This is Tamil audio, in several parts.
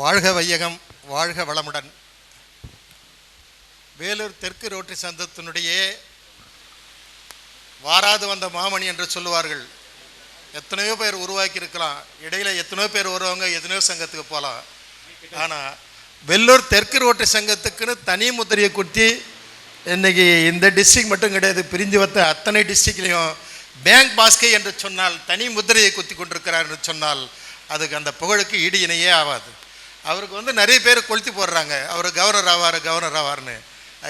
வாழ்க வையகம் வாழ்க வளமுடன். வேலூர் தெற்கு ரோட்டரி சந்தத்தினுடைய வாராது வந்த மாமணி என்று சொல்லுவார்கள். எத்தனையோ பேர் உருவாக்கி இருக்கலாம் இடையில எத்தனையோ பேர் வருவாங்க எத்தனையோ சங்கத்துக்கு போகலாம். ஆனால் வெள்ளூர் தெற்கு ரோட்டரி சங்கத்துக்குன்னு தனி முத்திரையை குத்தி இன்னைக்கு இந்த டிஸ்ட்ரிக்ட் மட்டும் கிடையாது பிரிஞ்சு வந்த அத்தனை டிஸ்ட்ரிக்ட்லேயும் பேங்க் பாஸ்கே என்று சொன்னால் தனி முத்திரையை குத்தி கொண்டிருக்கிறார் என்று சொன்னால் அதுக்கு அந்த புகழுக்கு ஈடு இணையே ஆகாது. அவருக்கு வந்து நிறைய பேர் கொளுத்தி போடுறாங்க. அவர் கவர்னர் ஆவார் கவர்னர் ஆவார்னு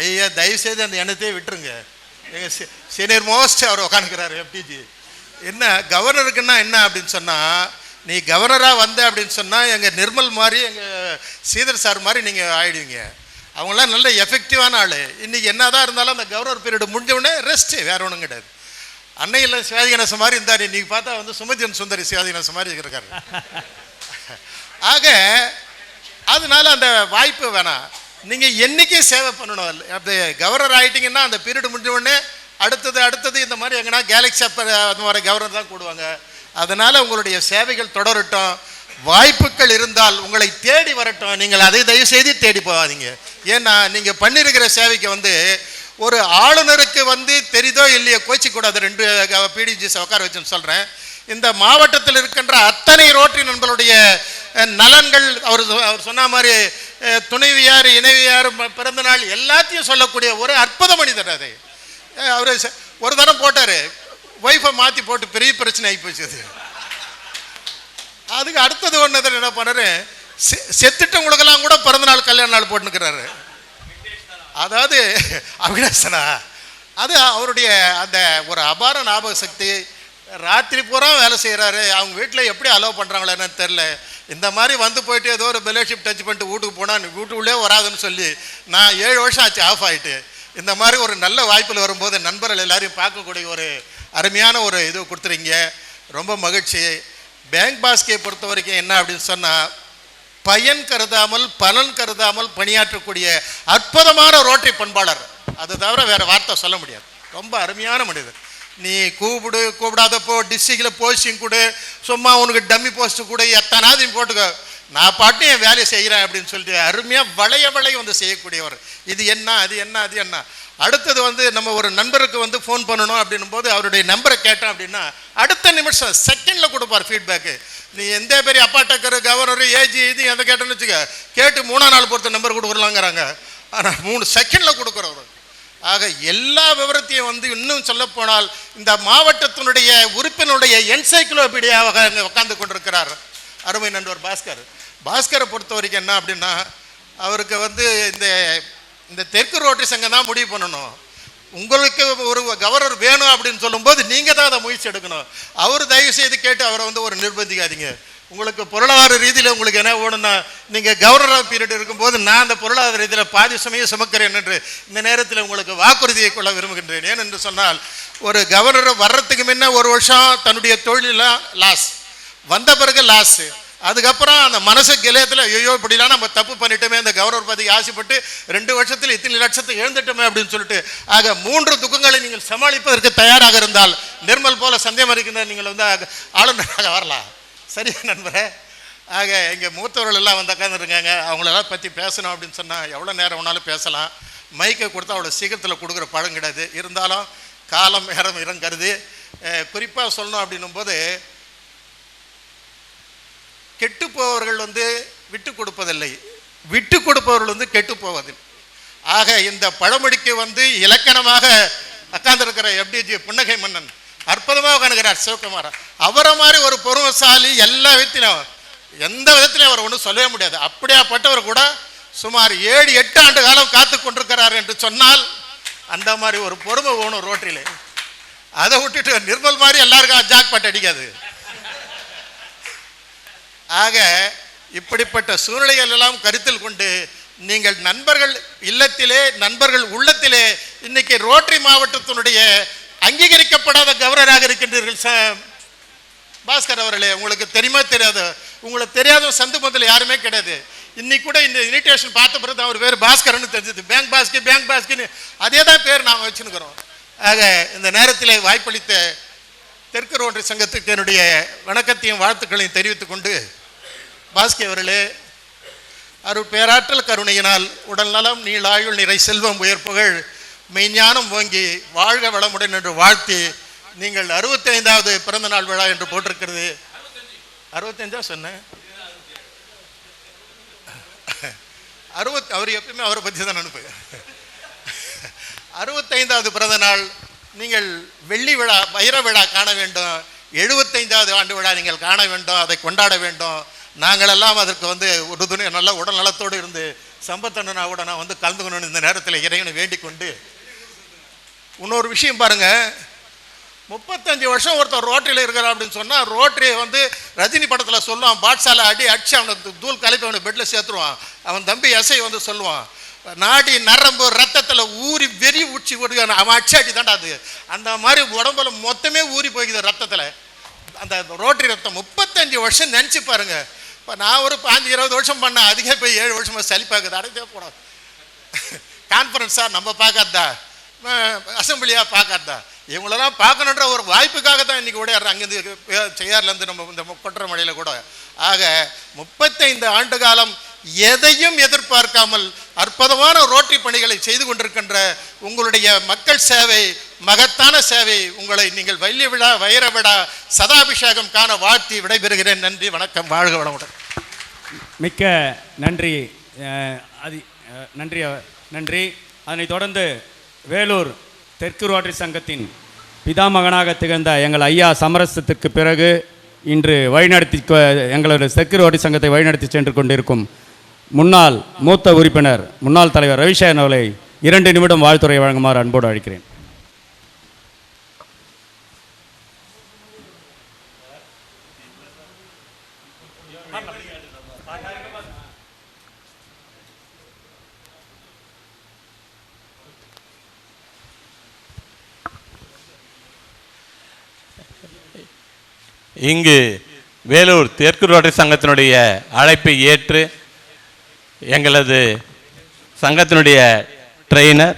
ஐயா தயவுசெய்து அந்த எண்ணத்தையே விட்டுருங்க. எங்கள் சீனியர் மோஸ்ட் அவர் உக்காந்துக்கிறாரு எப்டிஜி என்ன கவர்னருக்குன்னா என்ன அப்படின்னு சொன்னால் நீ கவர்னராக வந்த அப்படின்னு சொன்னால் எங்கள் நிர்மல் மாதிரி எங்கள் சீதர் சார் மாதிரி நீங்கள் ஆயிடுவீங்க. அவங்களாம் நல்ல எஃபெக்டிவான ஆள். இன்றைக்கி என்னதான் இருந்தாலும் அந்த கவர்னர் பீரியட் முடிஞ்சவுடனே ரெஸ்ட்டு வேறு ஒன்றும் கிடையாது. அன்னையில் சிவாஜி கணேசன் மாதிரி இருந்தார். இன்றைக்கி பார்த்தா வந்து சுமதியன் சுந்தரி சிவாஜி கணேசன் மாதிரி இருக்காரு ஆக அதனால அந்த வாய்ப்பு வேணாம். நீங்கள் என்றைக்கும் சேவை பண்ணணும். அப்படி கவர்னர் ஆகிட்டீங்கன்னா அந்த பீரியட் முடிஞ்ச உடனே அடுத்தது அடுத்தது இந்த மாதிரி எங்கன்னா கேலக்ஸி அப்போ அந்த மாதிரி கவர்னர் தான் கூடுவாங்க. அதனால் உங்களுடைய சேவைகள் தொடரட்டும். வாய்ப்புகள் இருந்தால் உங்களை தேடி வரட்டும். நீங்கள் அதை தயவு செய்து தேடி போகாதீங்க. ஏன்னா நீங்கள் பண்ணியிருக்கிற சேவைக்கு வந்து ஒரு ஆளுநருக்கு வந்து தெரிதோ இல்லையோ கோச்சிக்கூடாது. ரெண்டு பிடிஜிஸ் உட்கார வச்சுன்னு சொல்கிறேன் இந்த மாவட்டத்தில் இருக்கின்ற அத்தனை ரோட்டரி நண்பர்களுடைய நலன்கள் அவர் சொ- அவர் சொன்ன மாதிரி துணைவியார் இணைவியார் பிறந்த நாள் எல்லாத்தையும் சொல்லக்கூடிய ஒரு அற்புத மனிதர் அது. அவர் ஒரு தரம் போட்டார். ஒய்ஃபை மாற்றி போட்டு பெரிய பிரச்சனை ஆகி போச்சு அது. அதுக்கு அடுத்தது ஒன்று என்ன பண்ணாரு? செ- செத்துட்டவங்களுக்கெல்லாம் கூட பிறந்தநாள் கல்யாண நாள் போட்டுனுக்கிறாரு அதாவது அவினாசனா அது அவருடைய அந்த ஒரு அபார ஞாபக சக்தி. ராத்திரி பூரா வேலை செய்கிறாரு அவங்க வீட்டில் எப்படி அலோவ் பண்ணுறாங்களோ என்னன்னு தெரில இந்த மாதிரி வந்து போயிட்டு ஏதோ ஒரு பெலோஷிப் டச் பண்ணிட்டு வீட்டுக்கு போனால் வீட்டுக்குள்ளே வராதுன்னு சொல்லி நான் ஏழு வருஷம் ஆச்சு ஆஃப் ஆகிட்டு இந்த மாதிரி ஒரு நல்ல வாய்ப்பில் வரும்போது நண்பர்கள் எல்லாரையும் பார்க்கக்கூடிய ஒரு அருமையான ஒரு இது கொடுத்துறீங்க. ரொம்ப மகிழ்ச்சி. பேங்க் பாஸ்கே பொறுத்த வரைக்கும் என்ன அப்படின்னு சொன்னால் பயன் கருதாமல் பலன் கருதாமல் பணியாற்றக்கூடிய அற்புதமான ரோட்டரி பண்பாளர். அது தவிர வேறு வார்த்தை சொல்ல முடியாது. ரொம்ப அருமையான மனிதர். நீ கூப்பிடு கூப்பிடாதப்போ டிஸ்ட்ரிக்டில் போஸ்டிங் கொடு சும்மா உனக்கு டம்மி போஸ்ட் கொடு எத்தனாவது போட்டுக்கோ. நான் பாட்டு என் வேலையை செய்கிறேன் அப்படின்னு சொல்லிட்டு அருமையாக வளைய வளைய வந்து செய்யக்கூடியவர். இது என்ன அது என்ன அது என்ன? அடுத்தது வந்து நம்ம ஒரு நண்பருக்கு வந்து ஃபோன் பண்ணணும் அப்படின்னும் போது அவருடைய நம்பரை கேட்டோம் அப்படின்னா அடுத்த நிமிஷம் செகண்டில் கொடுப்பார் ஃபீட்பேக்கு நீ எந்த பெரிய அப்பா கவர்னர் ஏஜி இது எதை கேட்டேன்னு வச்சுக்க கேட்டு மூணா நாள் பொறுத்த நம்பர் கொடுக்குறலாங்கிறாங்க ஆனால் மூணு செகண்டில் கொடுக்குறவர். ஆக எல்லா விவரத்தையும் வந்து இன்னும் சொல்லப்போனால் இந்த மாவட்டத்தினுடைய உறுப்பினுடைய என்சைக்ளோபீடியாவாக அங்கே உட்காந்து கொண்டிருக்கிறார் அருமை நண்பர் பாஸ்கர். பாஸ்கரை பொறுத்த வரைக்கும் என்ன அப்படின்னா அவருக்கு வந்து இந்த இந்த தெற்கு ரோட்டரி சங்கம் தான் முடிவு பண்ணணும். உங்களுக்கு ஒரு கவர்னர் வேணும் அப்படின்னு சொல்லும்போது நீங்கள் தான் அதை முயற்சி எடுக்கணும். அவர் தயவு செய்து கேட்டு அவரை வந்து ஒரு நிர்பந்திக்காதீங்க. உங்களுக்கு பொருளாதார ரீதியில் உங்களுக்கு என்ன வேணும்னா நீங்கள் கவர்னர் பீரியட் இருக்கும்போது நான் அந்த பொருளாதார ரீதியில் பாதி சமயம் சுமக்கிறேன் என்று இந்த நேரத்தில் உங்களுக்கு வாக்குறுதியை கொள்ள விரும்புகின்றேன். ஏன் என்று சொன்னால் ஒரு கவர்னர் வர்றதுக்கு முன்ன ஒரு வருஷம் தன்னுடைய தொழிலெலாம் லாஸ் வந்த பிறகு லாஸு அதுக்கப்புறம் அந்த மனசு கிளையத்தில் ஐயோ இப்படிலாம் நம்ம தப்பு பண்ணிட்டோமே அந்த கவர்னர் பதவி ஆசைப்பட்டு ரெண்டு வருஷத்தில் இத்தனை லட்சத்தை எழுந்துட்டோமே அப்படின்னு சொல்லிட்டு ஆக மூன்று துக்கங்களை நீங்கள் சமாளிப்பதற்கு தயாராக இருந்தால் நிர்மல் போல சந்தேகம் இருக்கின்ற நீங்கள் வந்து ஆக- ஆளுநராக வரலாம். சரியா நண்பரே. ஆக இங்கே மூத்தவர்கள் எல்லாம் வந்து உட்காந்துருக்காங்க அவங்களெல்லாம் பற்றி பேசணும் அப்படின்னு சொன்னால் எவ்வளோ நேரம் வேணாலும் பேசலாம். மைக்கை கொடுத்தா அவ்வளோ சீக்கிரத்தில் கொடுக்குற பழம் கிடையாது. இருந்தாலும் காலம் நேரம் இடம் குறிப்பாக சொல்லணும் அப்படின்னும் போது கெட்டு போவர்கள் வந்து விட்டு கொடுப்பதில்லை. விட்டு கொடுப்பவர்கள் வந்து கெட்டு போவதில்லை. ஆக இந்த பழமொழிக்கு வந்து இலக்கணமாக உட்கார்ந்திருக்கிற எப்டிஜி புன்னகை மன்னன் அற்புதமாக உட்காந்துக்கிறார் சிவகுமார். அவரை மாதிரி ஒரு பொறுமசாலி எல்லா விதத்திலும் எந்த விதத்திலையும் அவர் ஒன்றும் சொல்லவே முடியாது. அப்படியாப்பட்டவர் கூட சுமார் ஏழு எட்டு ஆண்டு காலம் காத்து கொண்டிருக்கிறார் என்று சொன்னால் அந்த மாதிரி ஒரு பொறுமை வேணும் ரோட்டிலே. அதை விட்டுட்டு நிர்மல் மாதிரி எல்லாருக்கும் ஜாக் பட் அடிக்காது. ஆக இப்படிப்பட்ட சூழ்நிலைகள் எல்லாம் கருத்தில் கொண்டு நீங்கள் நண்பர்கள் இல்லத்திலே நண்பர்கள் உள்ளத்திலே இன்னைக்கு ரோட்டரி மாவட்டத்தினுடைய அங்கீகரிக்கப்படாத கவர்னராக இருக்கின்றீர்கள் சார். பாஸ்கர் அவர்களே உங்களுக்கு தெரியுமா தெரியாது? உங்களுக்கு தெரியாத சந்து பந்தில் யாருமே கிடையாது. இன்னைக்கு கூட இந்த இன்விடேஷன் பார்த்த பிறகு அவர் பேர் பாஸ்கர்னு தெரிஞ்சது. பேங்க் பாஸ்கி பேங்க் பாஸ்கின்னு அதே தான் பேர் நாங்கள் வச்சுருக்கிறோம். ஆக இந்த நேரத்தில் வாய்ப்பளித்த தெற்கு ரோட்டரி சங்கத்துக்கு என்னுடைய வணக்கத்தையும் வாழ்த்துக்களையும் தெரிவித்துக் கொண்டு பாஸ்கி அவர்களே அருள் பேராற்றல் கருணையினால் உடல்நலம் நீளாயுள் நிறை செல்வம் உயர் புகழ் மெய்ஞானம் ஓங்கி வாழ்க வளமுடன் என்று வாழ்த்தி நீங்கள் அறுபத்தைந்தாவது பிறந்த நாள் விழா என்று போட்டிருக்கிறது. அறுபத்தஞ்சா சொன்னேன். அறுபத் அவர் எப்பயுமே அவரை பற்றி தான் அனுப்பு அறுபத்தைந்தாவது பிறந்த நாள் நீங்கள் வெள்ளி விழா வைர விழா காண வேண்டும். எழுபத்தைந்தாவது ஆண்டு விழா நீங்கள் காண வேண்டும் அதை கொண்டாட வேண்டும். நாங்கள் எல்லாம் அதற்கு வந்து ஒரு நல்ல உடல் நலத்தோடு இருந்து சம்பத்தண்ணனாவோட நான் வந்து கலந்துக்கணும்னு இந்த நேரத்தில் இறைவனை வேண்டிக் கொண்டு இன்னொரு விஷயம் பாருங்க. முப்பத்தஞ்சு வருஷம் ஒருத்தர் ரோட்டரியில் இருக்கிறான் அப்படின்னு சொன்னால் ரோட்டரியை வந்து ரஜினி படத்தில் சொல்லுவான் பாட்சால அடி அடிச்சு அவனை தூள் கலப்பி அவனை பெட்டில் சேர்த்துருவான். அவன் தம்பி எஸ்ஐ வந்து சொல்லுவான் நாடி நரம்பு ரத்தத்தில் ஊறி வெறி உச்சி விடுவான் அவன் அடிச்சு தாண்டா அது. அந்த மாதிரி உடம்புல மொத்தமே ஊறி போய்க்குது ரத்தத்தில். அந்த ரோட்டரி ரத்தம் முப்பத்தஞ்சு வருஷம் நினச்சி பாருங்க. இப்போ நான் ஒரு பாஞ்சு இருபது வருஷம் பண்ணேன் அதுக்கே போய் ஏழு வருஷமாக சளிப்பாக்குது அடைத்தே போடும் கான்ஃபரன்ஸா நம்ம பார்க்காதா அசம்பிளியாக பார்க்காதா இவங்களெல்லாம் பார்க்கணுன்ற ஒரு வாய்ப்புக்காக தான் இன்னைக்கு ஓடையாடுற அங்கேருந்து செய்யார்லேருந்து நம்ம இந்த கொட்டுற மழையில் கூட. ஆக முப்பத்தைந்து ஆண்டு காலம் எதையும் எதிர்பார்க்காமல் அற்புதமான ரோட்டரி பணிகளை செய்து கொண்டிருக்கின்ற உங்களுடைய மக்கள் சேவை மகத்தான சேவை உங்களை நீங்கள் வள்ளி விழா வைர விழா சதாபிஷேகம் காண வாழ்த்தி விடைபெறுகிறேன். நன்றி வணக்கம் வாழ்க வளமுடன். மிக்க நன்றி அது அதி நன்றி நன்றி. அதனைத் தொடர்ந்து வேலூர் தெற்கு ரோட்டரி சங்கத்தின் பிதாமகனாக திகழ்ந்த எங்கள் ஐயா சமரசத்திற்கு பிறகு இன்று வழிநடத்தி கொ- எங்களது தெற்கு ரோட்டரி சங்கத்தை வழிநடத்தி சென்று கொண்டிருக்கும் முன்னாள் மூத்த உறுப்பினர் முன்னாள் தலைவர் ரவிசேகரன் அவர்களை இரண்டு நிமிடம் வாழ்த்துறை வழங்குமாறு அன்போடு அழைக்கிறேன். இங்கு வேலூர் தெற்கு ரோட்டரி சங்கத்தினுடைய அழைப்பை ஏற்று எங்களது சங்கத்தினுடைய ட்ரெயினர்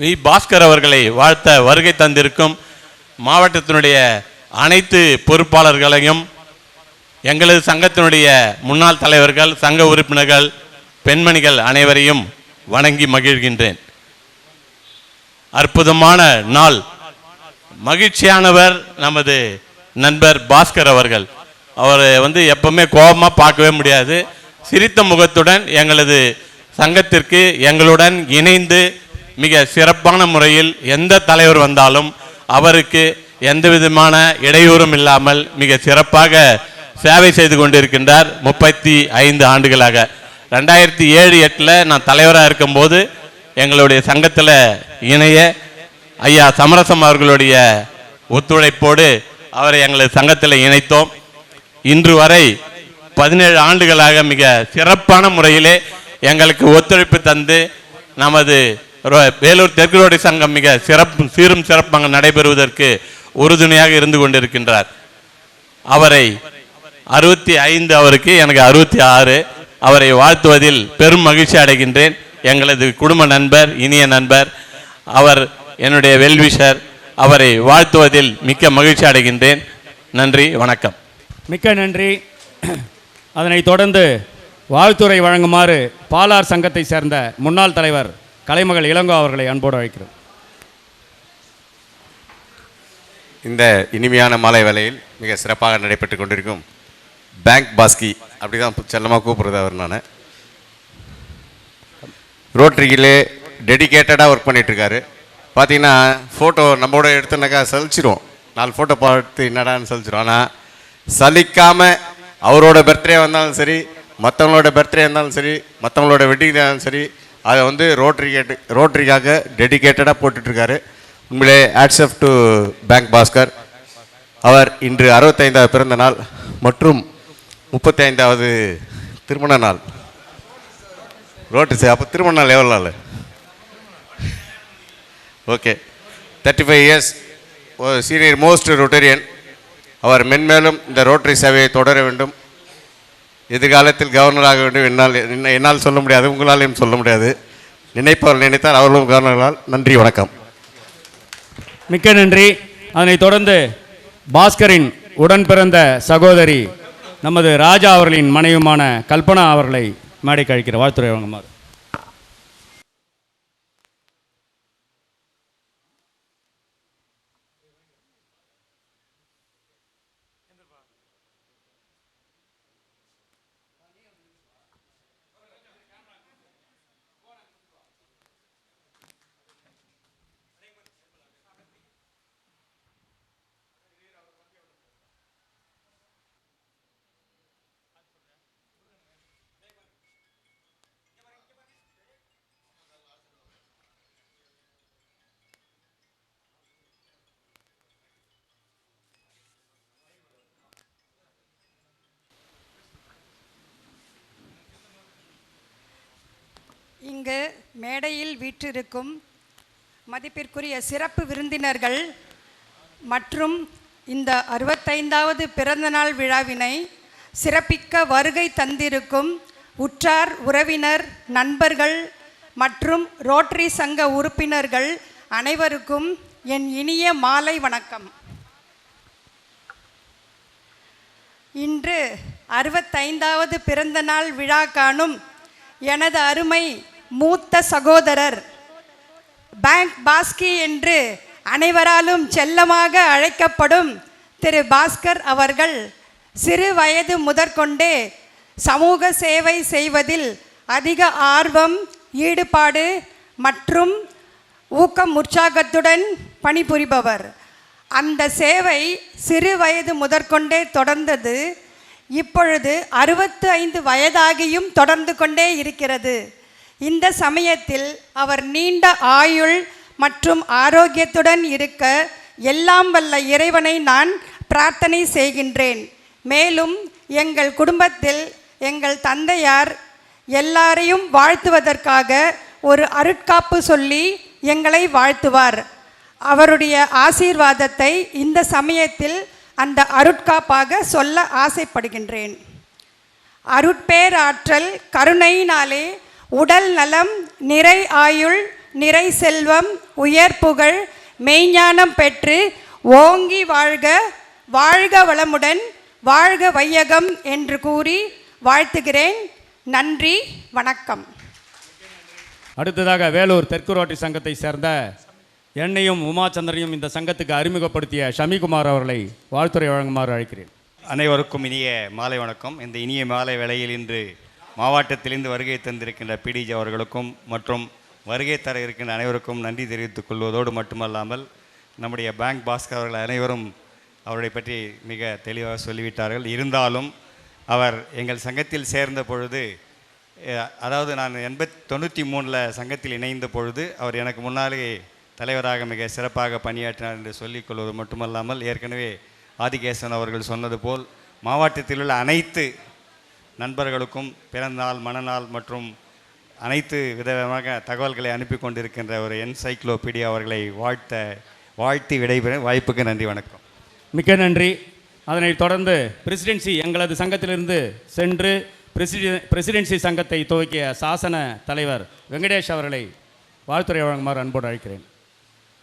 வி. பாஸ்கர் அவர்களை வாழ்த்த வருகை தந்திருக்கும் மாவட்டத்தினுடைய அனைத்து பொறுப்பாளர்களையும் எங்களது சங்கத்தினுடைய முன்னாள் தலைவர்கள் சங்க உறுப்பினர்கள் பெண்மணிகள் அனைவரையும் வணங்கி மகிழ்கின்றேன். அற்புதமான நாள். மகிழ்ச்சியானவர் நமது நண்பர் பாஸ்கர் அவர்கள். அவரை வந்து எப்பவுமே கோபமாக பார்க்கவே முடியாது. சிரித்த முகத்துடன் எங்களது சங்கத்திற்கு எங்களுடன் இணைந்து மிக சிறப்பான முறையில் எந்த தலைவர் வந்தாலும் அவருக்கு எந்த விதமான இடையூறும் இல்லாமல் மிக சிறப்பாக சேவை செய்து கொண்டிருக்கின்றார் முப்பத்தி ஐந்து ஆண்டுகளாக. ரெண்டாயிரத்தி ஏழு எட்டில் நான் தலைவராக இருக்கும்போது எங்களுடைய சங்கத்தில் இணைய ஐயா சமரசம் அவர்களுடைய ஒத்துழைப்போடு அவரை எங்களது சங்கத்தில் இணைத்தோம். இன்று வரை பதினேழு ஆண்டுகளாக மிக சிறப்பான முறையிலே எங்களுக்கு ஒத்துழைப்பு தந்து நமது ரோ- வேலூர் தெற்கு ரோடு சங்கம் மிக சிறப்பு சீரும் சிறப்பாக நடைபெறுவதற்கு உறுதுணையாக இருந்து கொண்டிருக்கின்றார். அவரை அறுபத்தி ஐந்து அவருக்கு எனக்கு அறுபத்தி ஆறு அவரை வாழ்த்துவதில் பெரும் மகிழ்ச்சி அடைகின்றேன். எங்களது குடும்ப நண்பர் இனிய நண்பர் அவர் என்னுடைய வெல்விஷர் அவரை வாழ்த்துவதில் மிக்க மகிழ்ச்சி அடைகின்றேன். நன்றி வணக்கம். மிக்க நன்றி. அதனைத் தொடர்ந்து வாழ்த்துறை வழங்குமாறு பாலார் சங்கத்தை சேர்ந்த முன்னாள் தலைவர் கலைமகள் இளங்கோ அவர்களை அன்போடு அழைக்கிறோம். இந்த இனிமையான மாலை வேளையில் மிக சிறப்பாக நடைபெற்று கொண்டிருக்கும் பேங்க் பாஸ்கி அப்படி தான் செல்லமாக கூப்பிடுறது அவர் நான். ரோட்டரியிலே டெடிகேட்டடாக ஒர்க் பண்ணிகிட்ருக்காரு பார்த்தீங்கன்னா ஃபோட்டோ நம்மோட எடுத்தோன்னாக்கா சலிச்சிடுவோம் நாலு ஃபோட்டோ பார்த்து என்னடான்னு சலிச்சிரும். ஆனால் சலிக்காமல் அவரோட பர்த்டே வந்தாலும் சரி மற்றவங்களோட பர்த்டே இருந்தாலும் சரி மற்றவங்களோட வெட்டிங் இருந்தாலும் சரி அதை வந்து ரோட்ரி கேட்டு ரோட்ரிக்காக டெடிகேட்டடாக போட்டுட்ருக்காரு. உண்மையிலே hats off to bank Bhaskar அவர் இன்று அறுபத்தைந்தாவது பிறந்த நாள் மற்றும் முப்பத்தி ஐந்தாவது திருமண நாள். ரோட்டு சார் அப்போ திருமண நாள் எவ்வளோ நாள்? Okay thirty five years senior most Rotarian அவர் மென்மேலும் இந்த ரோட்டரி சேவையை தொடர வேண்டும். எதிர்காலத்தில் கவர்னராக வேண்டும் என்னால் என்ன- என்னால் சொல்ல முடியாது உங்களாலையும் சொல்ல முடியாது. நினைப்பவர் நினைத்தால் அவர்களும் கவர்னர்களால் நன்றி வணக்கம். மிக்க நன்றி. அதனைத் தொடர்ந்து பாஸ்கரின் உடன் பிறந்த சகோதரி நமது ராஜா அவர்களின் மனைவியுமான கல்பனா அவர்களை மேடை கழிக்கிற வாழ்த்துறை வழங்குமாறு இங்கு மேடையில் வீற்றிருக்கும் மதிப்பிற்குரிய சிறப்பு விருந்தினர்கள் மற்றும் இந்த அறுபத்தைந்தாவது பிறந்தநாள் விழாவினை சிறப்பிக்க வருகை தந்திருக்கும் உற்றார் உறவினர் நண்பர்கள் மற்றும் ரோட்டரி சங்க உறுப்பினர்கள் அனைவருக்கும் என் இனிய மாலை வணக்கம். இன்று அறுபத்தைந்தாவது பிறந்தநாள் விழா காணும் எனது அருமை மூத்த சகோதரர். பேங்க் பாஸ்கி என்று அனைவராலும் செல்லமாக அழைக்கப்படும் திரு பாஸ்கர் அவர்கள் சிறு வயது முதற்கொண்டே சமூக சேவை செய்வதில் அதிக ஆர்வம் ஈடுபாடு மற்றும் ஊக்கம் உற்சாகத்துடன் பணிபுரிபவர். அந்த சேவை சிறு வயது முதற்கொண்டே தொடர்ந்தது. இப்பொழுது அறுபத்து ஐந்து வயதாகியும் தொடர்ந்து கொண்டே இருக்கிறது. இந்த சமயத்தில் அவர் நீண்ட ஆயுள் மற்றும் ஆரோக்கியத்துடன் இருக்க எல்லாம் வல்ல இறைவனை நான் பிரார்த்தனை செய்கின்றேன். மேலும் எங்கள் குடும்பத்தில் எங்கள் தந்தையார் எல்லாரையும் வாழ்த்துவதற்காக ஒரு அருட்காப்பு சொல்லி எங்களை வாழ்த்துவார். அவருடைய ஆசீர்வாதத்தை இந்த சமயத்தில் அந்த அருட்காப்பாக சொல்ல ஆசைப்படுகின்றேன். அருட்பேராற்றல் கருணையினாலே உடல் நலம் நிறை ஆயுள் நிறை செல்வம் உயர் புகழ் மெய்ஞானம் பெற்று ஓங்கி வாழ்க வாழ்க வளமுடன் வாழ்க வையகம் என்று கூறி வாழ்த்துகிறேன். நன்றி வணக்கம். அடுத்ததாக வேலூர் தெற்கு ரோட்டரி சங்கத்தை சேர்ந்த என்னையும் உமாச்சந்திரனையும் இந்த சங்கத்துக்கு அறிமுகப்படுத்திய ஷமிகுமார் அவர்களை வாழ்த்துறை வழங்குமாறு அழைக்கிறேன். அனைவருக்கும் இனிய மாலை வணக்கம். இந்த இனிய மாலை வேளையில் இன்று மாவட்டத்திலிருந்து வருகை தந்திருக்கின்ற பிடிஜி அவர்களுக்கும் மற்றும் வருகை தர இருக்கின்ற அனைவருக்கும் நன்றி தெரிவித்துக் கொள்வதோடு மட்டுமல்லாமல் நம்முடைய பேங்க் பாஸ்கர் அவர்கள் அனைவரும் அவரை பற்றி மிக தெளிவாக சொல்லிவிட்டார்கள். இருந்தாலும் அவர் எங்கள் சங்கத்தில் சேர்ந்த பொழுது அதாவது நான் எண்பத் தொண்ணூற்றி மூணில் சங்கத்தில் இணைந்த பொழுது அவர் எனக்கு முன்னாலே தலைவராக மிக சிறப்பாக பணியாற்றினார் என்று சொல்லிக்கொள்வது மட்டுமல்லாமல் ஏற்கனவே ஆதிகேசன் அவர்கள் சொன்னது போல் மாவட்டத்தில் உள்ள அனைத்து நண்பர்களுக்கும் பிறந்தநாள் மனநாள் மற்றும் அனைத்து விதமாக தகவல்களை அனுப்பி கொண்டிருக்கின்ற ஒரு என்சைக்ளோபீடியா அவர்களை வாழ்த்த வாழ்த்தி விடைபெற வாய்ப்புக்கு நன்றி வணக்கம். மிக்க நன்றி. அதனைத் தொடர்ந்து பிரசிடென்சி எங்களது சங்கத்திலிருந்து சென்று பிரசிடென் பிரசிடென்சி சங்கத்தை துவக்கிய சாசன தலைவர் வெங்கடேஷ் அவர்களை வாழ்த்துறை வழங்குமாறு அன்போடு அழைக்கிறேன்.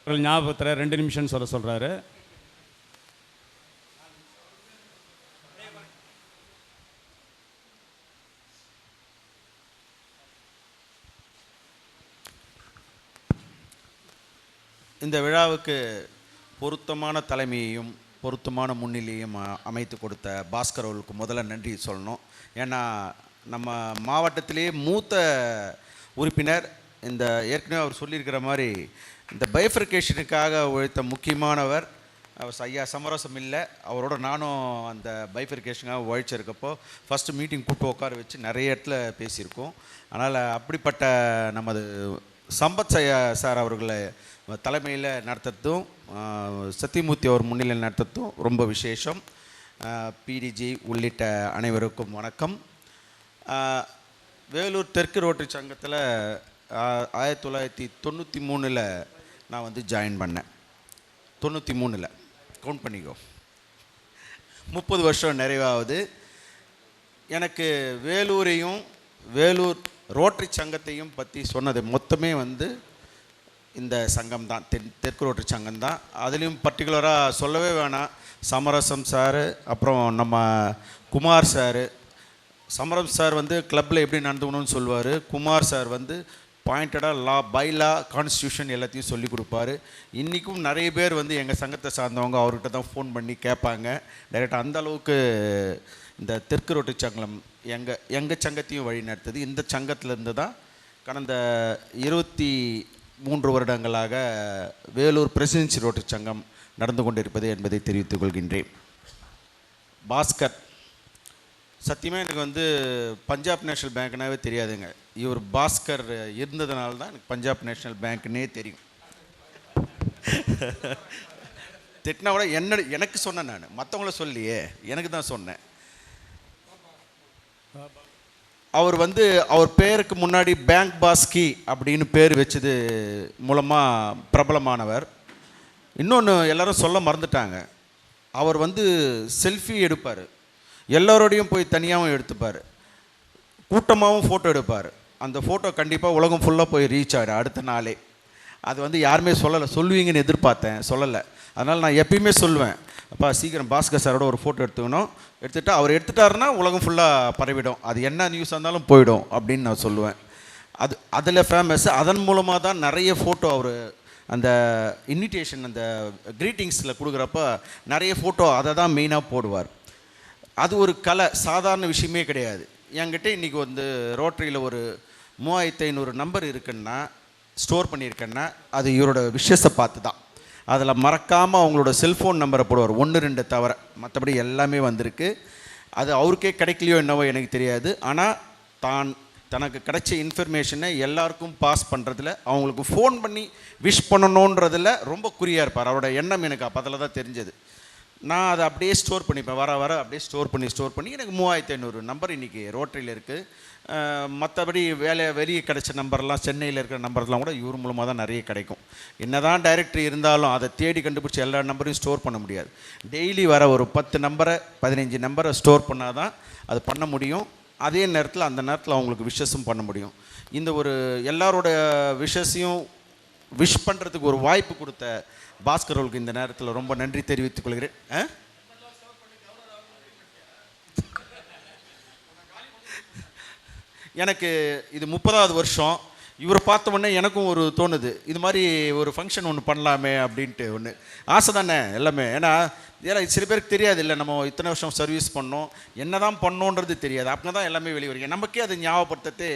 அவர்கள் ஞாபகத்தில் ரெண்டு நிமிஷம் சொல்ல சொல்கிறாரு இந்த விழாவுக்கு பொருத்தமான தலைமையையும் பொருத்தமான முன்னிலையும் அமைத்து கொடுத்த பாஸ்கர் அவர்களுக்கு முதல்ல நன்றி சொல்லணும். ஏன்னா நம்ம மாவட்டத்திலேயே மூத்த உறுப்பினர் இந்த ஏற்கனவே அவர் சொல்லியிருக்கிற மாதிரி இந்த பைஃபர்கேஷனுக்காக உழைத்த முக்கியமானவர் அவர் ஐயா சமரசம் இல்லை. அவரோட நானும் அந்த பைஃபர்கேஷனுக்காக உழைச்சிருக்கப்போ ஃபஸ்ட்டு மீட்டிங் கூப்பிட்டு உட்கார வச்சு நிறைய இடத்துல பேசியிருக்கோம். அதனால் அப்படிப்பட்ட நமது சம்பத் ஐயா சார் அவர்களை தலைமையில் நடத்துறதும் சத்தியமூர்த்தி அவர் முன்னிலையில் நடத்துறதும் ரொம்ப விசேஷம். பிடிஜி உள்ளிட்ட அனைவருக்கும் வணக்கம். வேலூர் தெற்கு ரோட்டரி சங்கத்தில் ஆயிரத்தி தொள்ளாயிரத்தி தொண்ணூற்றி மூணில் நான் வந்து ஜாயின் பண்ணேன். தொண்ணூற்றி மூணில். கவுண்ட் பண்ணிக்கோ. முப்பது வருஷம் நிறைவாகுது. எனக்கு வேலூரையும் வேலூர் ரோட்டரி சங்கத்தையும் பற்றி சொன்னது மொத்தமே வந்து இந்த சங்கம் தான் தென் தெற்கு ரோட்டரி சங்கம் தான் அதுலேயும் பர்டிகுலராக சொல்லவே வேணாம். சமரசம் சார் அப்புறம் நம்ம குமார் சார் சமரம் சார் வந்து கிளப்பில் எப்படி நடந்துக்கணும்னு சொல்லுவார். குமார் சார் வந்து பாயிண்டடாக லா பைலா கான்ஸ்டியூஷன் எல்லாத்தையும் சொல்லி கொடுப்பாரு. இன்றைக்கும் நிறைய பேர் வந்து எங்கள் சங்கத்தை சார்ந்தவங்க அவர்கிட்ட தான் ஃபோன் பண்ணி கேட்பாங்க. டைரெக்டாக அந்த அளவுக்கு இந்த தெற்கு ரோட்டு சங்கம் எங்கள் எங்கள் சங்கத்தையும் வழி நடத்துது இந்த சங்கத்திலேருந்து தான் கடந்த இருபத்தி மூன்று வருடங்களாக வேலூர் பிரசிடென்சி ரோட்டு சங்கம் நடந்து கொண்டிருப்பது என்பதை தெரிவித்துக் கொள்கின்றேன். பாஸ்கர் சத்தியமாக எனக்கு வந்து பஞ்சாப் நேஷ்னல் பேங்க்னாவே தெரியாதுங்க. இவர் பாஸ்கர் இருந்ததுனால தான் எனக்கு பஞ்சாப் நேஷ்னல் பேங்க்னே தெரியும். திட்டினா கூட என்ன எனக்கு சொன்னேன் நான். மற்றவங்கள சொல்லியே எனக்கு தான் சொன்னேன். அவர் வந்து அவர் பேருக்கு முன்னாடி பேங்க் பாஸ்கி அப்படின்னு பேர் வச்சது மூலமாக பிரபலமானவர். இன்னொன்று எல்லாரும் சொல்ல மறந்துட்டாங்க. அவர் வந்து செல்ஃபி எடுப்பார். எல்லோரோடையும் போய் தனியாகவும் எடுத்துப்பார். கூட்டமாகவும் ஃபோட்டோ எடுப்பார். அந்த ஃபோட்டோ கண்டிப்பாக உலகம் ஃபுல்லாக போய் ரீச் ஆகிடும் அடுத்த நாளே. அது வந்து யாருமே சொல்லலை. சொல்லுவீங்கன்னு எதிர்பார்த்தேன். சொல்லலை. அதனால் நான் எப்பயுமே சொல்லுவேன். அப்போ சீக்கிரம் பாஸ்கர் சாரோட ஒரு ஃபோட்டோ எடுத்துக்கணும். எடுத்துகிட்டு அவர் எடுத்துட்டாருன்னா உலகம் ஃபுல்லாக பரவிடும். அது என்ன நியூஸாக இருந்தாலும் போயிடும் அப்படின்னு நான் சொல்லுவேன். அது அதில் ஃபேமஸ் அதன் மூலமாக தான் நிறைய ஃபோட்டோ அவர் அந்த இன்விடேஷன் அந்த க்ரீட்டிங்ஸில் கொடுக்குறப்ப நிறைய ஃபோட்டோ அதை தான் மெயினாக போடுவார். அது ஒரு கலை சாதாரண விஷயமே கிடையாது. என்கிட்ட இன்றைக்கி வந்து ரோட்டரியில் ஒரு மூவாயிரத்து ஐநூறு நம்பர் இருக்குன்னா ஸ்டோர் பண்ணியிருக்கேன்னா அது இவரோட விஷஸை பார்த்து தான். அதில் மறக்காமல் அவங்களோட செல்ஃபோன் நம்பரை போடுவார். ஒன்று ரெண்டு தவிர மற்றபடி எல்லாமே வந்திருக்கு. அது அவருக்கே கிடைக்கலையோ என்னவோ எனக்கு தெரியாது. ஆனால் தான் தனக்கு கிடைச்ச இன்ஃபர்மேஷனை எல்லாருக்கும் பாஸ் பண்ணுறதுல அவங்களுக்கு ஃபோன் பண்ணி விஷ் பண்ணணுன்றதில் ரொம்ப குறியாக இருப்பார். அவரோட எண்ணம் எனக்கு அப்போ அதில் தான் தெரிஞ்சது. நான் அதை அப்படியே ஸ்டோர் பண்ணிப்பேன். வர வர அப்படியே ஸ்டோர் பண்ணி ஸ்டோர் பண்ணி எனக்கு மூவாயிரத்தி ஐநூறு நம்பர் இன்றைக்கி ரோட்டரியில் இருக்குது மற்றபடி வேலை வெளியே கிடைச்ச நம்பர்லாம் சென்னையில் இருக்கிற நம்பர்லாம் கூட இவர் மூலமாக தான் நிறைய கிடைக்கும். என்ன தான் டைரக்டரி இருந்தாலும் அதை தேடி கண்டுபிடிச்சி எல்லா நம்பரையும் ஸ்டோர் பண்ண முடியாது. டெய்லி வர ஒரு பத்து நம்பரை பதினஞ்சு நம்பரை ஸ்டோர் பண்ணால் தான் அது பண்ண முடியும். அதே நேரத்தில் அந்த நேரத்தில் அவங்களுக்கு விஷஸும் பண்ண முடியும். இந்த ஒரு எல்லாரோட விஷஸையும் விஷ் பண்ணுறதுக்கு ஒரு வாய்ப்பு கொடுத்த பாஸ்கர் அவர்களுக்கு இந்த நேரத்தில் ரொம்ப நன்றி தெரிவித்துக் கொள்கிறேன். எனக்கு இது முப்பதாவது வருஷம். இவரை பார்த்த உடனே எனக்கும் ஒரு தோணுது. இது மாதிரி ஒரு ஃபங்க்ஷன் ஒன்று பண்ணலாமே அப்படின்ட்டு ஒன்று ஆசை தானே எல்லாமே. ஏன்னா ஏன்னா சில பேருக்கு தெரியாது இல்லை நம்ம இத்தனை வருஷம் சர்வீஸ் பண்ணோம். என்ன தான் பண்ணோன்றது தெரியாது. அப்போ தான் எல்லாமே வெளியே வருங்க நமக்கே அது ஞாபகப்படுத்துறது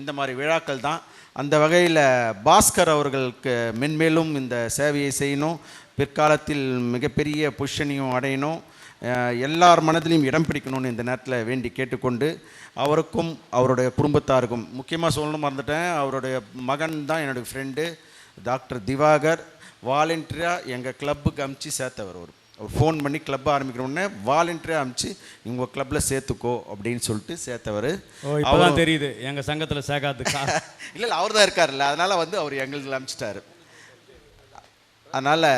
இந்த மாதிரி விழாக்கள் தான். அந்த வகையில் பாஸ்கர் அவர்களுக்கு மென்மேலும் இந்த சேவையை செய்யணும். பிற்காலத்தில் மிகப்பெரிய பொசிஷனையும் அடையணும். எல்லார் மனதிலையும் இடம் பிடிக்கணும்னு இந்த நேரத்தில் வேண்டி கேட்டுக்கொண்டு அவருக்கும் அவருடைய குடும்பத்தாருக்கும் முக்கியமாக சொல்லணும் மறந்துட்டேன் அவருடைய மகன் தான் என்னுடைய ஃப்ரெண்டு டாக்டர் திவாகர். வாலண்டியராக எங்கள் கிளப்புக்கு அமுச்சு சேர்த்தவர் அவர். அவர் ஃபோன் பண்ணி கிளப் ஆரம்பிக்கிற உடனே வாலண்டியராக அமுச்சு உங்கள் கிளப்பில் சேர்த்துக்கோ அப்படின்னு சொல்லிட்டு சேர்த்தவர். இப்போதான் தெரியுது எங்க சங்கத்துல சேர்க்காதுக்கா இல்லை இல்லை அவர் தான் இருக்கார்ல அதனால் வந்து அவர் எங்களுக்கு அனுப்பிச்சிட்டாரு அதனால்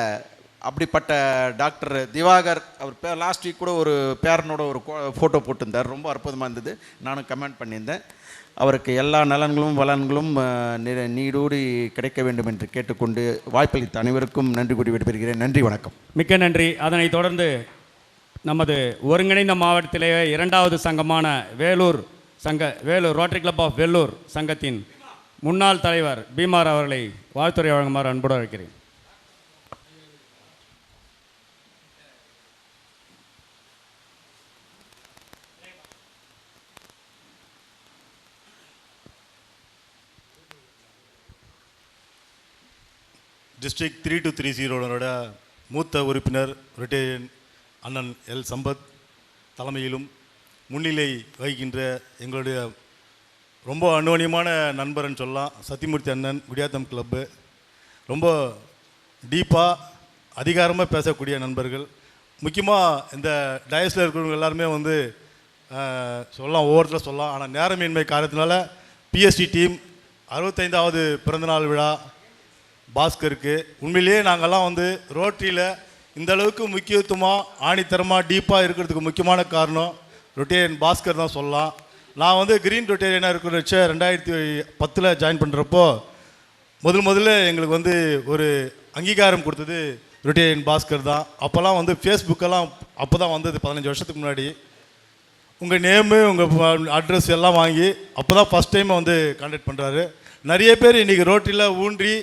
அப்படிப்பட்ட டாக்டர் திவாகர் அவர் பேர் லாஸ்ட் வீக் கூட ஒரு பேரனோட ஒரு ஃபோட்டோ போட்டிருந்தார். ரொம்ப அற்புதமாக இருந்தது. நானும் கமெண்ட் பண்ணியிருந்தேன். அவருக்கு எல்லா நலன்களும் வளன்களும் நீடூடி கிடைக்க வேண்டும் என்று கேட்டுக்கொண்டு வாய்ப்பளித்த அனைவருக்கும் நன்றி கூடி விடைபெறுகிறேன். நன்றி வணக்கம். மிக்க நன்றி. அதனைத் தொடர்ந்து நமது ஒருங்கிணைந்த மாவட்டத்திலேயே இரண்டாவது சங்கமான வேலூர் சங்க Vellore Rotary club of Vellore சங்கத்தின் முன்னாள் தலைவர் பீமார் அவர்களை வாழ்த்துறை வழங்குமாறு அன்புடன் இருக்கிறேன் டிஸ்ட்ரிக்ட் த்ரீ டூ த்ரீ ஜீரோனோட மூத்த உறுப்பினர் ரிட்டையர்ட் அண்ணன் எல். சம்பத் தலைமையிலும் முன்னிலை வகிக்கின்ற எங்களுடைய ரொம்ப அந்யோன்யமான நண்பர்னு சொல்லலாம். சத்தியமூர்த்தி அண்ணன் குடியாத்தம் கிளப்பு ரொம்ப டீப்பாக அதிகாரமாக பேசக்கூடிய நண்பர்கள். முக்கியமாக இந்த டயஸில் இருக்கிறவங்க எல்லாருமே வந்து சொல்லலாம் ஒவ்வொருத்தர் சொல்லலாம். ஆனால் நேரமின்மை காரணத்தினால பிஎஸ்டி டீம் அறுபத்தைந்தாவது பிறந்தநாள் விழா பாஸ்கருக்கு. உண்மையிலேயே நாங்கள்லாம் வந்து ரோட்டரியில் இந்த அளவுக்கு முக்கியத்துவமாக ஆணித்தரமாக டீப்பாக இருக்கிறதுக்கு முக்கியமான காரணம் ரொட்டேரியன் பாஸ்கர் தான் சொல்லலாம். நான் வந்து கிரீன் ரொட்டேரியனாக இருக்கிற வச்ச ரெண்டாயிரத்தி பத்தில் ஜாயின் பண்ணுறப்போ முதல் முதல்ல எங்களுக்கு வந்து ஒரு அங்கீகாரம் கொடுத்தது ரொட்டேரியன் பாஸ்கர் தான். அப்போல்லாம் வந்து ஃபேஸ்புக்கெல்லாம் அப்போ தான் வந்தது பதினஞ்சு வருஷத்துக்கு முன்னாடி. உங்கள் நேமு உங்கள் அட்ரஸ் எல்லாம் வாங்கி அப்போ தான் ஃபஸ்ட் டைம் வந்து கான்டாக்ட் பண்ணுறாரு நிறைய பேர் இன்றைக்கி ரோட்டில் ஊன்றி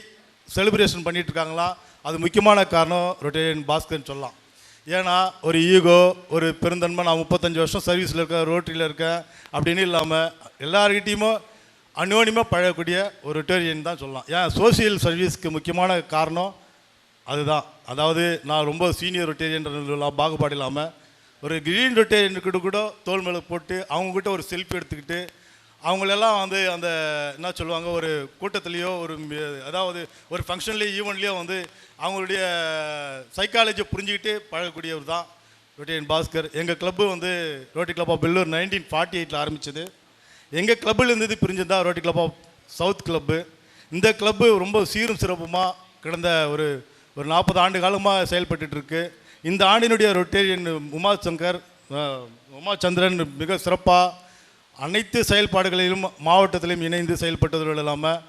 செலிப்ரேஷன் பண்ணிகிட்டு இருக்காங்களா அது முக்கியமான காரணம் ரொட்டேரியன் பாஸ்கர்னு சொல்லலாம். ஏன்னா ஒரு ஈகோ ஒரு பெருந்தன்மை நான் முப்பத்தஞ்சு வருஷம் சர்வீஸில் இருக்கேன் ரோட்டரியில் இருக்கேன் அப்படின்னு இல்லாமல் எல்லார்கிட்டேயுமே அந்யோன்யமாக பழகக்கூடிய ஒரு ரொட்டேரியன் தான் சொல்லலாம். ஏன் சோசியல் சர்வீஸ்க்கு முக்கியமான காரணம் அதுதான். அதாவது நான் ரொம்ப சீனியர் ரொட்டேரியன்லாம் பாகுபாடு இல்லாமல் ஒரு கிரீன் ரொட்டேரியன் கூட தோல் மேலே போட்டு அவங்கக்கிட்ட ஒரு செல்ஃபி எடுத்துக்கிட்டு அவங்களெல்லாம் வந்து அந்த என்ன சொல்லுவாங்க ஒரு கூட்டத்துலேயோ ஒரு மி- அதாவது ஒரு ஃபங்க்ஷன்லேயோ ஈவெண்ட்லேயோ வந்து அவங்களுடைய சைக்காலஜியை புரிஞ்சுக்கிட்டு பழகக்கூடியவர் தான் ரொட்டேரியன் பாஸ்கர். எங்கள் கிளப்பு வந்து Rotary club of Vellore nineteen forty எயிட்டில் ஆரம்பிச்சது. எங்கள் கிளப்பில் இருந்தது பிரிஞ்சது தான் Rotary club of south club இந்த கிளப்பு ரொம்ப சீரும் சிறப்புமாக கிடந்த ஒரு ஒரு நாற்பது ஆண்டு காலமாக செயல்பட்டுருக்கு இந்த ஆண்டினுடைய ரொட்டேரியன் உமா சங்கர் உமாச்சந்திரன் மிக சிறப்பாக அனைத்து செயல்பாடுகளிலும் மாவட்டத்திலும் இணைந்து செயல்பட்டதோடு இல்லாமல்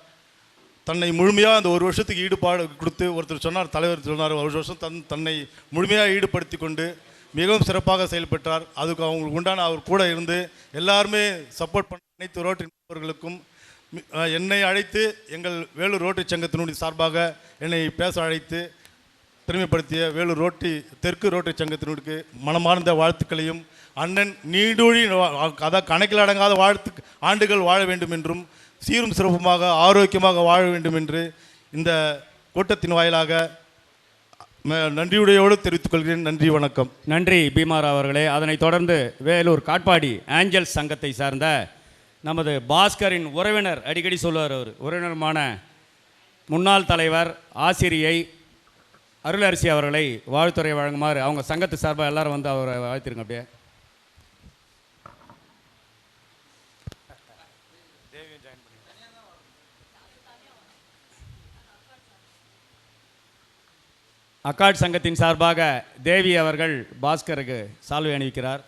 தன்னை முழுமையாக அந்த ஒரு வருஷத்துக்கு ஈடுபாடு கொடுத்து ஒருத்தர் சொன்னார் தலைவர் சொன்னார் ஒரு வருஷம் தன் தன்னை முழுமையாக ஈடுபடுத்தி கொண்டு மிகவும் சிறப்பாக செயல்பட்டார். அதுக்கு அவங்களுக்கு உண்டான அவர் கூட இருந்து எல்லாருமே சப்போர்ட் பண்ண அனைத்து ரோட்டரி நண்பர்களுக்கும் என்னை அழைத்து எங்கள் வேலூர் ரோட்டரி சங்கத்தினுடைய சார்பாக என்னை பேச அழைத்து பெருமைப்படுத்திய வேலூர் ரோட்டி தெற்கு ரோட்டரி சங்கத்தினருக்கு மனமார்ந்த வாழ்த்துக்களையும் அண்ணன் நீடூழி அதான் கணக்கில் அடங்காத வாழ்த்து ஆண்டுகள் வாழ வேண்டும் என்றும் சீரும் சிறப்புமாக ஆரோக்கியமாக வாழ வேண்டும் என்று இந்த கூட்டத்தின் வாயிலாக நன்றியுடையோடு தெரிவித்துக் கொள்கிறேன். நன்றி வணக்கம். நன்றி பீமாரா அவர்களே. அதனைத் தொடர்ந்து வேலூர் காட்பாடி ஆஞ்சல்ஸ் சங்கத்தை சார்ந்த நமது பாஸ்கரின் உறவினர் அடிக்கடி சொல்லுவார் அவர் உறவினருமான முன்னாள் தலைவர் ஆசிரியை அருளரசி அவர்களை வாழ்த்துறை வழங்குமாறு. அவங்க சங்கத்து சார்பாக எல்லாரும் வந்து அவரை வாழ்த்திருங்க அப்படியே. அக்காட் சங்கத்தின் சார்பாக தேவி அவர்கள் பாஸ்கருக்கு சால்வை அணிவிக்கிறார்.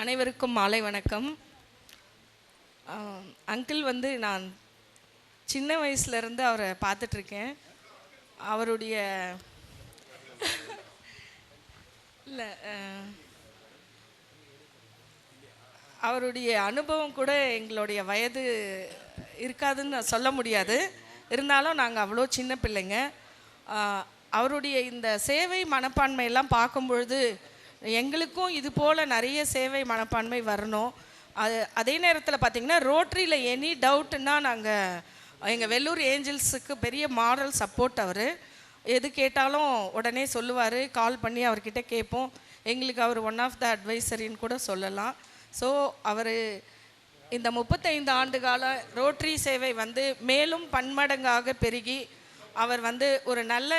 அனைவருக்கும் மாலை வணக்கம். அங்கிள் வந்து நான் சின்ன வயசுலேருந்து அவரை பார்த்துட்ருக்கேன். அவருடைய இல்லை அவருடைய அனுபவம் கூட எங்களுடைய வயது இருக்காதுன்னு நான் சொல்ல முடியாது. இருந்தாலும் நாங்கள் அவ்வளோ சின்ன பிள்ளைங்க. அவருடைய இந்த சேவை மனப்பான்மையெல்லாம் பார்க்கும்பொழுது எங்களுக்கும் இது போல் நிறைய சேவை மனப்பான்மை வரணும். அது அதே நேரத்தில் பார்த்தீங்கன்னா ரோட்ரியில் எனி டவுட்னா நாங்கள் எங்கள் வெள்ளூர் ஏஞ்சல்ஸுக்கு பெரிய மாரல் சப்போர்ட் அவர். எது கேட்டாலும் உடனே சொல்லுவார் கால் பண்ணி அவர்கிட்ட கேட்போம். எங்களுக்கு அவர் ஒன் ஆஃப் த அட்வைசரின்னு கூட சொல்லலாம். ஸோ அவர் இந்த முப்பத்தைந்து ஆண்டு கால ரோட்ரி சேவை வந்து மேலும் பன்மடங்காக பெருகி அவர் வந்து ஒரு நல்ல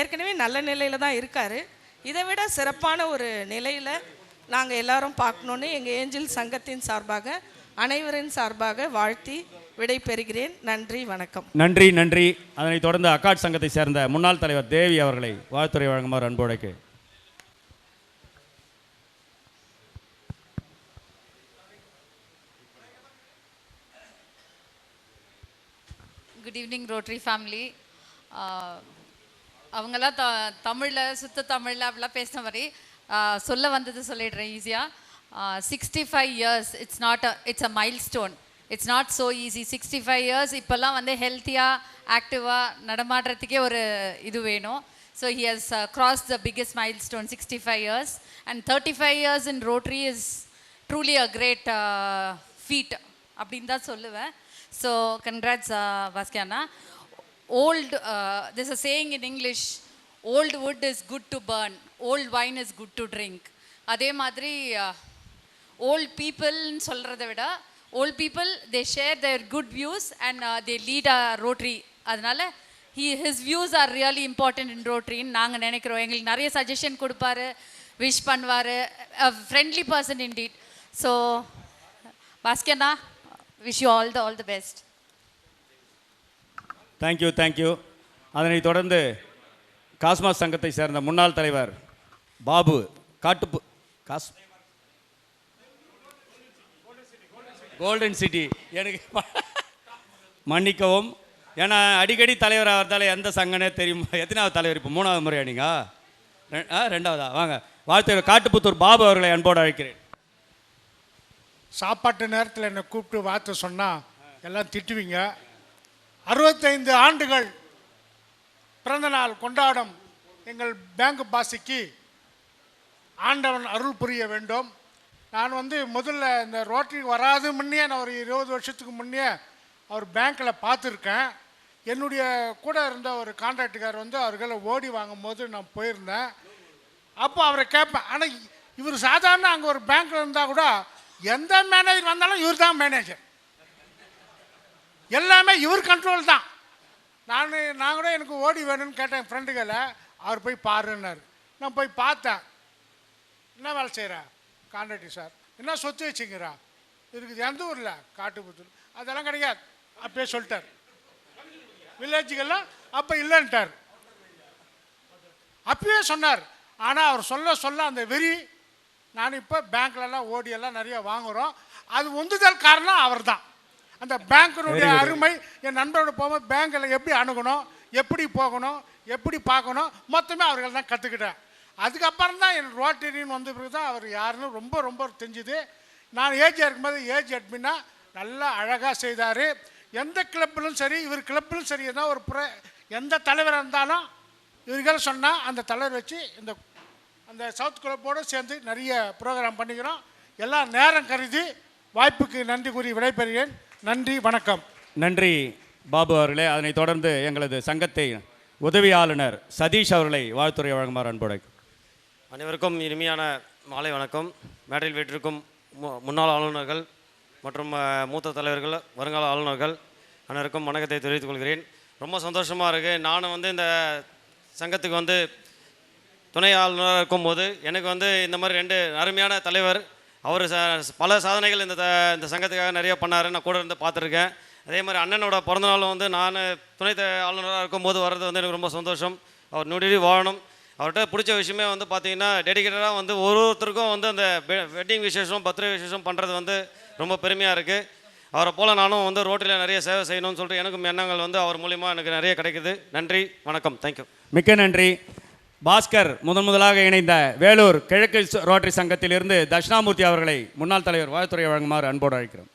ஏற்கனவே நல்ல நிலையில் தான் இருக்கார். இதை விட சிறப்பான ஒரு நிலையில் நாங்கள் எல்லாரும் பார்க்கணுன்னு எங்கள் ஏஞ்சல் சங்கத்தின் சார்பாக அனைவரின் சார்பாக வாழ்த்தி விடை பெறுகிறேன் நன்றி வணக்கம். நன்றி நன்றி. அதனைத் தொடர்ந்து அக்காட் சங்கத்தை சேர்ந்த முன்னாள் தலைவர் தேவி அவர்களை வாழ்த்துறை வழங்குமாறு அன்போடைக்கு. குட் ஈவினிங் ரோட்ரி ஃபேமிலி அவங்கெல்லாம் த தமிழில் சுத்த தமிழில் அப்படிலாம் பேசின மாதிரி சொல்ல வந்தது சொல்லிடுறேன் ஈஸியாக sixty five years it's not a it's a milestone it's not so easy sixty five years இப்போல்லாம் வந்து ஹெல்த்தியாக ஆக்டிவாக நடமாடுறதுக்கே ஒரு இது வேணும். So he has cross the biggest milestone sixty five years and thirty five years in Rotary is truly a great feat அப்படின்னு தான் சொல்லுவேன். ஸோ கன்க்ராட்ஸ் வாஸ்கியானா old, uh, there's a saying in English, old wood is good to burn, old wine is good to drink. அதே மாதிரி uh, ஓல்ட் பீப்புள்னு சொல்கிறத விட old people they share their good views and they lead a Rotary அதனால he his views are really important in ரோட்ரின்னு நாங்கள் நினைக்கிறோம். எங்களுக்கு நிறைய சஜஷன் கொடுப்பாரு விஷ் பண்ணுவார் friendly person indeed so பாஸ்கர்னா wish you all the all the best thank you thank you அதனைத் தொடர்ந்து காஸ்மாஸ் சங்கத்தை சேர்ந்த முன்னாள் தலைவர் பாபு காட்டுப்பு காஸ் கோல்டன் சிட்டி எனக்கு மன்னிக்கவும். ஏன்னா அடிக்கடி தலைவர் ஆகிறதால எந்த சங்கனே தெரியுமா. எத்தனாவது தலைவர் இப்போ? மூணாவது முறையா நீங்க? ரெ- ஆ ரெண்டாவதா? வாங்க. வாழ்த்து காட்டுப்புத்தூர் பாபு அவர்களை அன்போடு அழைக்கிறேன். சாப்பாட்டு நேரத்தில் என்னை கூப்பிட்டு வார்த்தை சொன்னால் எல்லாம் திட்டுவீங்க. அறுபத்தைந்து ஆண்டுகள் பிறந்த நாள் கொண்டாடும் எங்கள் பேங்க் பாசிக்கு ஆண்டவன் அருள் புரிய வேண்டும். நான் வந்து முதல்ல இந்த ரோட்டரி வராது முன்னே நான் ஒரு இருபது வருஷத்துக்கு முன்னே அவர் பேங்க்கில் பார்த்துருக்கேன். என்னுடைய கூட இருந்த ஒரு கான்ட்ராக்டுக்கார் வந்து அவர்களை ஓடி வாங்கும்போது நான் போயிருந்தேன். அப்போ அவரை கேட்பேன் ஆனால் இவர் சாதாரண அங்கே ஒரு பேங்க்கில் இருந்தால் கூட எந்த மேனேஜர் வந்தாலும் இவர் தான் மேனேஜர். எல்லாமே இவர் கண்ட்ரோல் தான். நான் நான் கூட எனக்கு ஓடி வேணும்னு கேட்டேன் ஃப்ரெண்டுகளை அவர் போய் பாருன்னார். நான் போய் பார்த்தேன். என்ன வேலை செய்கிற கான்ட்ராக்டர் சார் என்ன சொத்து வச்சுங்கிறா இருக்குது எந்த ஊரில்? காட்டுப்புத்தூர். அதெல்லாம் கிடையாது. அப்பயே சொல்லிட்டார். வில்லேஜுக்கெல்லாம் அப்போ இல்லைன்ட்டார். அப்பயே சொன்னார். ஆனால் அவர் சொல்ல சொல்ல அந்த வெறி நான் இப்போ பேங்க்லலாம் ஓடி எல்லாம் நிறைய வாங்குகிறோம் அது உந்துதல் காரணம் அவர் தான் அந்த பேங்க்கினுடைய அருமை என் நண்பரோட போகும்போது பேங்க்கில் எப்படி அணுகணும் எப்படி போகணும் எப்படி பார்க்கணும் மொத்தமே அவர்கள் தான் கற்றுக்கிட்டேன் அதுக்கப்புறம் தான் என் ரோட்டரின்னு வந்த பிறகு தான் அவர் யாருன்னு ரொம்ப ரொம்ப தெரிஞ்சுது. நான் ஏஜ் இருக்கும்போது ஏஜ் அட்மினா நல்லா அழகாக செய்தார். எந்த கிளப்பிலும் சரி இவர் கிளப்பிலும் சரி எதனா ஒரு புற எந்த தலைவராக இருந்தாலும் இவர்கள் சொன்னால் அந்த தலைவர் வச்சு இந்த அந்த சவுத் கிளப்போடு சேர்ந்து நிறைய ப்ரோக்ராம் பண்ணிக்கிறோம். எல்லாம் நேரம் கருதி வாய்ப்புக்கு நன்றி கூறி விடைபெறுகிறேன். நன்றி வணக்கம். நன்றி பாபு அவர்களே. அதனைத் தொடர்ந்து எங்களது சங்கத்தை உதவி ஆளுநர் சதீஷ் அவர்களை வாழ்த்துறை வழங்குமாறு அன்போடு. அனைவருக்கும் இனிமையான மாலை வணக்கம். மேடையில் வீட்டிற்கும் மு- முன்னாள் ஆளுநர்கள் மற்றும் மூத்த தலைவர்கள் வருங்கால ஆளுநர்கள் அனைவருக்கும் வணக்கத்தை தெரிவித்துக் கொள்கிறேன். ரொம்ப சந்தோஷமாக இருக்குது நானும் வந்து இந்த சங்கத்துக்கு வந்து துணை ஆளுநராக இருக்கும்போது எனக்கு வந்து இந்த மாதிரி ரெண்டு அருமையான தலைவர் அவர் பல சாதனைகள் இந்த த இந்த சங்கத்துக்காக நிறைய பண்ணார். நான் கூட இருந்து பார்த்துருக்கேன். அதே மாதிரி அண்ணனோட பிறந்தநாளும் வந்து நான் துணை த- ஆளுநராக இருக்கும்போது வர்றது வந்து எனக்கு ரொம்ப சந்தோஷம். அவர் நொடி வாழணும். அவர்கிட்ட பிடிச்ச விஷயமே வந்து பார்த்தீங்கன்னா டெடிக்கேட்டடாக வந்து ஒரு ஒருத்தருக்கும் வந்து அந்த வெட்டிங் விசேஷம் பர்த்டே விசேஷம் பண்ணுறது வந்து ரொம்ப பெருமையாக இருக்குது அவரை போல் நானும் வந்து ரோட்டில் நிறைய சேவை செய்யணும்னு சொல்லிட்டு எனக்கும் எண்ணங்கள் வந்து அவர் மூலிமா எனக்கு நிறைய கிடைக்குது. நன்றி. வணக்கம். தேங்க்யூ மிக்க நன்றி. பாஸ்கர் முதன் முதலாக இணைந்த வேலூர் கிழக்கு ரோட்டரி சங்கத்திலிருந்து தட்சிணாமூர்த்தி அவர்களை முன்னாள் தலைவர் வாழ்த்துறை வழங்குமாறு அன்போடு அழைக்கிறோம்.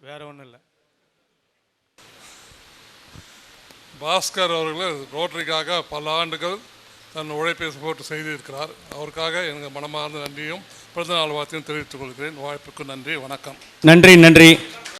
வேற ஒன்றும் இல்லை. பாஸ்கர் அவர்கள் ரோட்டரிக்காக பல ஆண்டுகள் தன் உழைப்பை போட்டு செய்திருக்கிறார். அவருக்காக எனக்கு மனமார்ந்த நன்றியும் பிறந்தநாள் வாழ்த்தையும் தெரிவித்துக் கொள்கிறேன். வாய்ப்புக்கு நன்றி வணக்கம். நன்றி நன்றி.